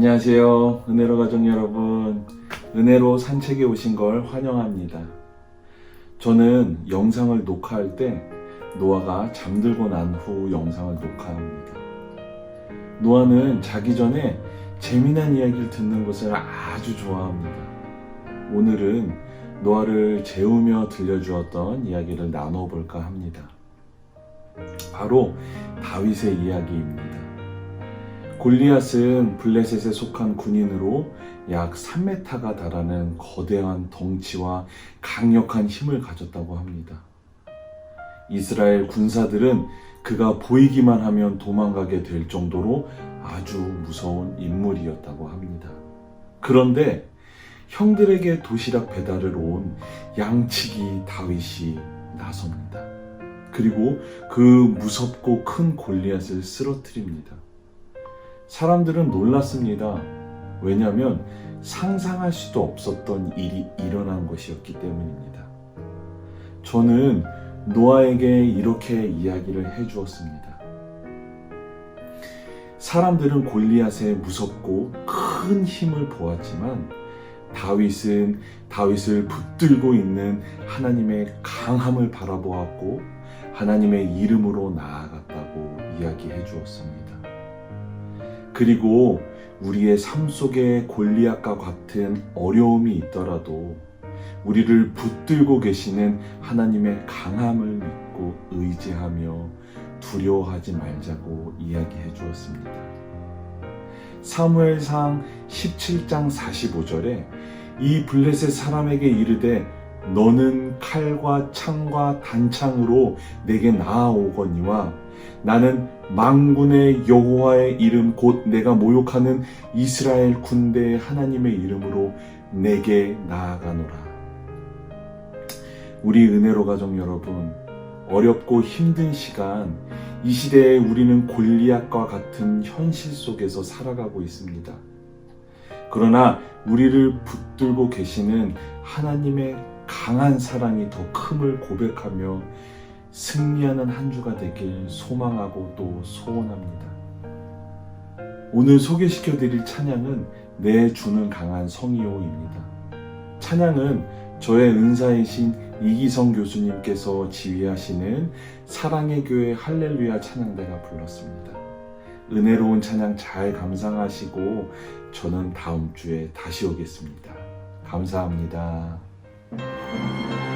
안녕하세요. 은혜로 가족 여러분. 은혜로 산책에 오신 걸 환영합니다. 저는 영상을 녹화할 때 노아가 잠들고 난 후 영상을 녹화합니다. 노아는 자기 전에 재미난 이야기를 듣는 것을 아주 좋아합니다. 오늘은 노아를 재우며 들려주었던 이야기를 나눠볼까 합니다. 바로 다윗의 이야기입니다. 골리앗은 블레셋에 속한 군인으로 약 3m가 달하는 거대한 덩치와 강력한 힘을 가졌다고 합니다. 이스라엘 군사들은 그가 보이기만 하면 도망가게 될 정도로 아주 무서운 인물이었다고 합니다. 그런데 형들에게 도시락 배달을 온 양치기 다윗이 나섭니다. 그리고 그 무섭고 큰 골리앗을 쓰러뜨립니다. 사람들은 놀랐습니다. 왜냐하면 상상할 수도 없었던 일이 일어난 것이었기 때문입니다. 저는 노아에게 이렇게 이야기를 해 주었습니다. 사람들은 골리앗의 무섭고 큰 힘을 보았지만 다윗은 다윗을 붙들고 있는 하나님의 강함을 바라보았고 하나님의 이름으로 나아갔다고 이야기해 주었습니다. 그리고 우리의 삶 속에 골리앗과 같은 어려움이 있더라도 우리를 붙들고 계시는 하나님의 강함을 믿고 의지하며 두려워하지 말자고 이야기해 주었습니다. 사무엘상 17장 45절에 이 블레셋 사람에게 이르되 너는 칼과 창과 단창으로 내게 나아오거니와 나는 망군의 여호와의 이름 곧 내가 모욕하는 이스라엘 군대의 하나님의 이름으로 내게 나아가노라. 우리 은혜로 가정 여러분, 어렵고 힘든 시간, 이 시대에 우리는 골리앗과 같은 현실 속에서 살아가고 있습니다. 그러나 우리를 붙들고 계시는 하나님의 강한 사랑이 더 큼을 고백하며 승리하는 한 주가 되길 소망하고 또 소원합니다. 오늘 소개시켜 드릴 찬양은 내 주는 강한 성이요입니다. 찬양은 저의 은사이신 이기성 교수님께서 지휘하시는 사랑의 교회 할렐루야 찬양대가 불렀습니다. 은혜로운 찬양 잘 감상하시고 저는 다음 주에 다시 오겠습니다. 감사합니다. うん。